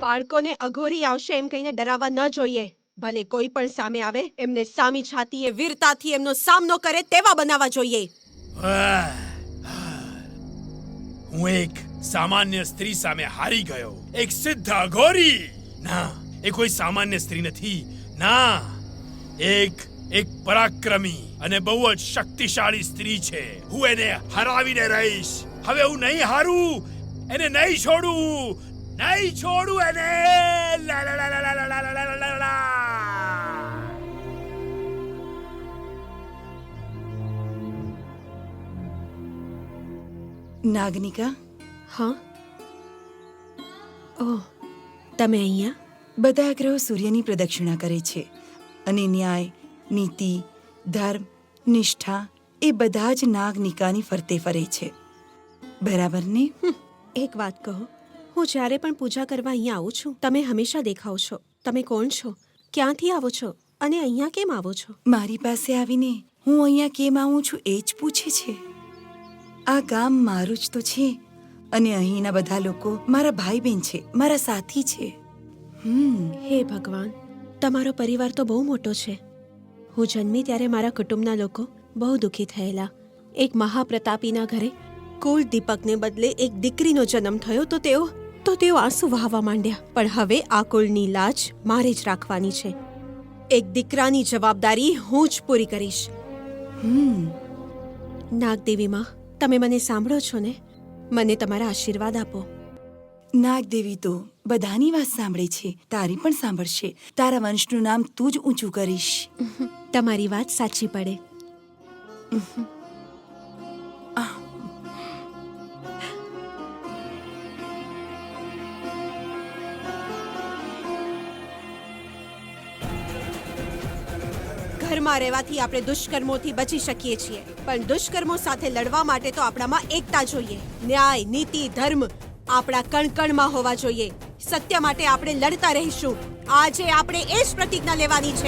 બાળકોને અઘોરી આવશે એમ કહીને ડરાવવા ન જોઈએ. ભલે કોઈ પણ સામે આવે, એમને સામી છાતીએ વીરતાથી એમનો સામનો કરે તેવા બનાવવા જોઈએ. હું એક સામાન્ય સ્ત્રી સામે હારી ગયો. એક સિદ્ધ અઘોરી! ના, એ કોઈ સામાન્ય સ્ત્રી નથી. ના, એક એક પરાક્રમી અને બહુ જ શક્તિશાળી સ્ત્રી છે. હું એને હરાવીને રહીશ. હવે હું નહીં હારું, એને નહીં છોડું. નહીં છોડું એને નાગનિકા હા ઓહ તમે અહીંયા બધા ગ્રહો સૂર્યની પ્રદક્ષિણા કરે છે અને ન્યાય નીતિ ધર્મ નિષ્ઠા એ બધા જ નાગનિકાની ફરતે ફરે છે બરાબર ને એક વાત કહો હું જ્યારે પણ પૂજા કરવા અહીંયા આવું છું તમે હંમેશા દેખાવ છો. તમે કોણ છો? ક્યાંથી આવો છો? અને અહીંયા કેમ આવો છો? મારી પાસે આવીને હું અહીંયા કેમ આવું છું એ જ પૂછે છે. આ ગામ મારું જ તો છે અને અહીંના બધા લોકો મારા ભાઈ બહેન છે મારા સાથી છે. હમ. હે ભગવાન તમારો પરિવાર તો બહુ મોટો છે. હું જન્મી ત્યારે મારા કુટુંબના લોકો બહુ દુઃખી થયેલા. એક મહાપ્રતાપીના ઘરે કુલ દીપકને બદલે એક દીકરીનો જન્મ થયો તો તેઓ તો તેઓ આંસુ વહાવા માંડ્યા પણ હવે આ કુલની લાજ મારે જ રાખવાની છે. એક દીકરાની જવાબદારી હું જ પૂરી કરીશ. હમ. નાગદેવીમાં તમે મને સાંભળો છો ને? મને તમારા આશીર્વાદ આપો. નાગદેવી તો બધાની વાત સાંભળે છે તારી પણ સાંભળશે. તારા વંશનું નામ તું જ ઊંચું કરીશ. તમારી વાત સાચી પડે. ઘરમાં રહેવાથી આપણે દુષ્કર્મોથી બચી શકીએ છીએ. પણ દુષ્કર્મો સાથે લડવા માટે તો આપણામાં એકતા જોઈએ. ન્યાય, નીતિ, ધર્મ આપણા કણકણમાં હોવા જોઈએ. સત્ય માટે આપણે લડતા રહીશું. આજે આપણે એ જ પ્રતિજ્ઞા લેવાની છે.